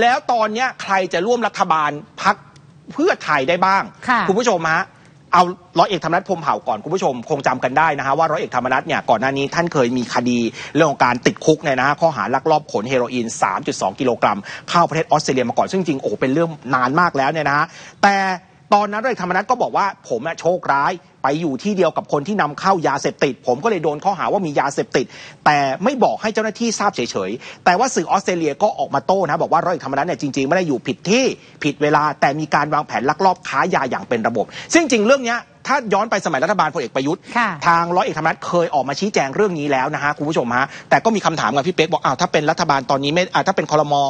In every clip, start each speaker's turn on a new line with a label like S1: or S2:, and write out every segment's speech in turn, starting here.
S1: แล้วตอนเนี้ยใครจะร่วมรัฐบาลพักเพื่อไทยได้บ้าง
S2: ค่ะ
S1: ณผู้ชมฮะเอาร้อยเอกธรรมนัฐพรหมเผ่าก่อนคุณผู้ชมคงจำกันได้นะฮะว่าร้อยเอกธรรมนัฐเนี่ยก่อนหน้านี้ท่านเคยมีคดีเรื่องของการติดคุกเนี่ยนะฮะข้อหาลักลอบขนเฮโรอีน 3.2 กิโลกรัมเข้าประเทศออสเตรเลียมาก่อนซึ่งจริงๆโอ้โหเป็นเรื่องนานมากแล้วเนี่ยนะฮะแต่ ตอนนั้นร้อยเอกธรรมนัฐก็บอกว่าผมอะโชคร้ายไปอยู่ที่เดียวกับคนที่นำเข้ายาเสพติด ผมก็เลยโดนข้อหาว่ามียาเสพติด แต่ไม่บอกให้เจ้าหน้าที่ทราบเฉยๆ แต่ว่าสื่อออสเตรเลียก็ออกมาโต้นะบอกว่าร้อยเอกธรรมนัฐเนี่ยจริงๆ ไม่ได้อยู่ผิดที่ผิดเวลา แต่มีการวางแผนลักลอบค้ายาอย่างเป็นระบบ ซึ่งจริงเรื่องเนี้ย ถ้าย้อนไปสมัยรัฐบาลพลเอกประยุทธ์
S2: ค่ะ
S1: ทางร้อยเอกธรรมนัฐเคยออกมาชี้แจงเรื่องนี้แล้วนะฮะคุณผู้ชมฮะแต่ก็มีคำถามกับพี่เป๊กบอกอ้าวถ้าเป็นรัฐบาลตอนนี้ไม่อ่าถ้าเป็นคอรมอ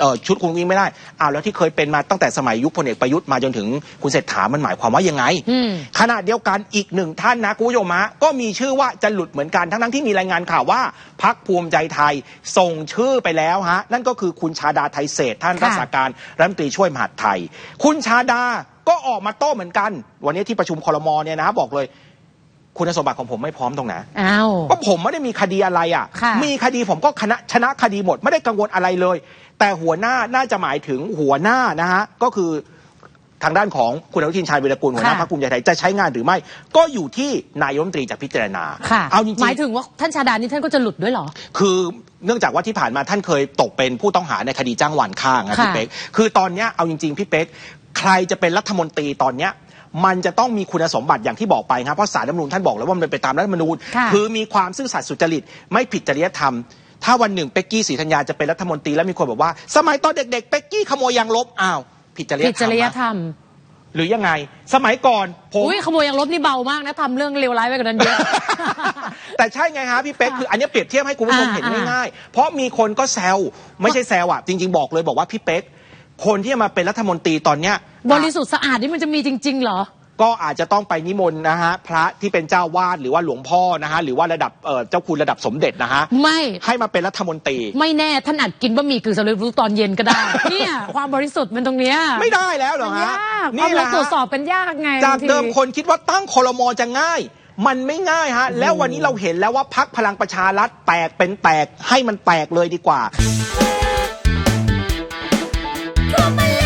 S1: เอ่อชุดคุณวิ่งไม่ได้อ้าวแล้วที่เคยเป็นมาตั้งแต่สมัยยุคพลเอกประยุทธ์มาจนถึงคุณเศรษฐามันหมายความว่ายังไง
S2: อืม
S1: ขณะเดียวกันอีกหนึ่งท่านนะคุณผู้ชมฮะก็มีชื่อว่าจะหลุดเหมือนกันทั้งทั้งๆที่มีรายงานข่าวว่าพักภูมิใจไทยส่งชื่อไปแล้วฮะนั่นก็คือคุณชาดาไทยเศรษฐ์ท่าน
S2: ค่ะ
S1: รักษาการรัฐมนตรีช่วยมหาดไทย คุณชาดา ก็ออกมาโต้เหมือนกัน วันนี้ที่ประชุมคอรมอเนี่ยนะ บอกเลย คุณสมบัติของผมไม่พร้อมตรงไหน
S2: อ้าว
S1: ก็ผมไม่ได้มีคดีอะไรอะ
S2: ค่ะ
S1: มีคดีผมก็คณะชนะคดีหมดไม่ได้กังวลอะไรเลย แต่หัวหน้าน่าจะหมายถึงหัวหน้านะฮะก็คือทางด้านของคุณอนุทินชาญวีรกุลหัวหน้า
S2: ค่ะ
S1: พรรคภูมิใจไทยจะใช้งานหรือไม่ ก็อยู่ที่นายกรัฐมนตรีจะพิจารณา
S2: ค่ะ
S1: เอาจริง
S2: หมายถึงว่าท่านชาดานี่ท่านก็จะหลุดด้วยเหรอ
S1: ๆคือเนื่องจากว่าที่ผ่านมาท่านเคยตกเป็นผู้ต้องหาในคดีจ้างหวานข้างอะ
S2: ค่ะ
S1: พี่เป๊กคือตอนเนี้ยเอาจริงๆพี่เป๊ก ใครจะเป็นรัฐมนตรีตอนเนี้ยมันจะต้องมีคุณสมบัติอย่างที่บอกไปครับ เพราะสารรัฐธรรมนูญท่านบอกแล้วว่ามันเป็นไปตามรัฐธรรมนูญ
S2: ค่ะ
S1: คือมีความซื่อสัตย์สุจริตไม่ผิดจริยธรรม ถ้าวันหนึ่งเป็กกี้ศรีธัญญาจะเป็นรัฐมนตรีแล้วมีคนบอกว่า สมัยตอนเด็ก ๆ เป็กกี้ขโมยยางลบอ้าวผิดจริย
S2: ผิด
S1: ธร
S2: จ
S1: รม
S2: ริย
S1: อะ
S2: ธรรม
S1: หรือยังไง สมัยก่อนผม
S2: อุ้ยขโมยยังลบนี่เบามากนะทำเรื่องเลวร้ายไปกว่านั้นเยอะ
S1: แต่ใช่ไงฮะพี่เป๊กคืออันนี้เปรียบเทียบให้คุณผู้ชม
S2: อ่า
S1: เห็น
S2: อ่า
S1: ง่ายๆเพราะมีคนก็แซวไม่ใช่แซวอะจริง ๆบอกเลยบอกว่าพี่เป๊ก คนที่จะมาเป็นรัฐมนตรีตอนเนี้ย
S2: บริสุทธิ์สะอาดนี่มันจะมีจริง ๆ เหรอ
S1: ก็อาจจะต้องไปนิมนต์นะฮะพระที่เป็นเจ้าวาดหรือว่าหลวงพ่อนะฮะหรือว่าระดับเอ่อเจ้าคุณระดับสมเด็จนะฮะ
S2: ไม่
S1: ให้มาเป็นรัฐมนตรี
S2: ไม่แน่ท่านอาจกินบะหมี่กึ่งสำเร็จรูปตอนเย็นก็ได้ เนี่ยความบริสุทธิ์มันตรงเนี้ย
S1: ไม่ได้แล้วเหรอ
S2: มัน
S1: ฮะ
S2: ยากความ
S1: นี่แห
S2: เรา
S1: ละ
S2: ตรวจสอ
S1: ฮะ
S2: บกันยากไง
S1: จาก
S2: บงที
S1: เดิมคนคิดว่าตั้งคลมอจะง่ายมันไม่ง่ายฮะ แล้ววันนี้เราเห็นแล้วว่าพักพลังประชารัฐแตกเป็นแตกให้มันแตกเลยดีกว่า Tómala.